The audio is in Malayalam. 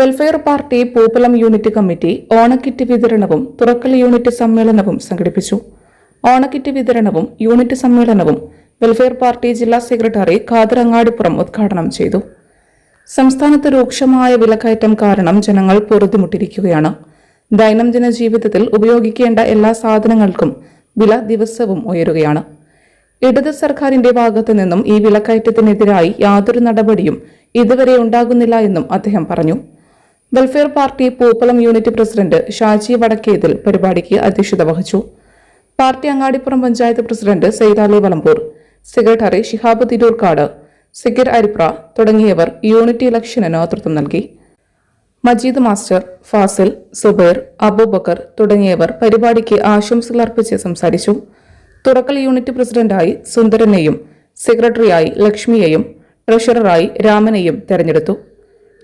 Welfare party Poopalam unit committee ഓണക്കിറ്റ് വിതരണവും തുറക്കൽ യൂണിറ്റ് സമ്മേളനവും സംഘടിപ്പിച്ചു. ഓണക്കിറ്റ് വിതരണവും യൂണിറ്റ് സമ്മേളനവും വെൽഫെയർ പാർട്ടി ജില്ലാ സെക്രട്ടറി ഖാദർ അങ്ങാടിപ്പുറം ഉദ്ഘാടനം ചെയ്തു. സംസ്ഥാനത്ത് രൂക്ഷമായ വിലക്കയറ്റം കാരണം ജനങ്ങൾ പൊറുതിമുട്ടിരിക്കുകയാണ്. ദൈനംദിന ജീവിതത്തിൽ ഉപയോഗിക്കേണ്ട എല്ലാ സാധനങ്ങൾക്കും വില ദിവസവും ഉയരുകയാണ്. ഇടത് സർക്കാരിന്റെ ഭാഗത്തു നിന്നും ഈ വിലക്കയറ്റത്തിനെതിരായി യാതൊരു നടപടിയും ഇതുവരെ ഉണ്ടാകുന്നില്ല എന്നും അദ്ദേഹം പറഞ്ഞു. Welfare party Poopalam unit president Shaji Vadakkethil പരിപാടിക്ക് അധ്യക്ഷത വഹിച്ചു. Party Angadipuram panchayat president Saithali Valamboor secretary Shihab Thirurkad Sigir Aripra തുടങ്ങിയവർ യൂണിറ്റ് ഇലക്ഷന് നേതൃത്വം നൽകി. മജീദ് മാസ്റ്റർ ഫാസിൽ സുബൈർ അബൂബക്കർ തുടങ്ങിയവർ പരിപാടിക്ക് ആശംസകൾ അർപ്പിച്ച് സംസാരിച്ചു. തുറക്കൽ യൂണിറ്റ് പ്രസിഡന്റായി സുന്ദരനെയും സെക്രട്ടറിയായി ലക്ഷ്മിയെയും ട്രഷററായി രാമനെയും തെരഞ്ഞെടുത്തു.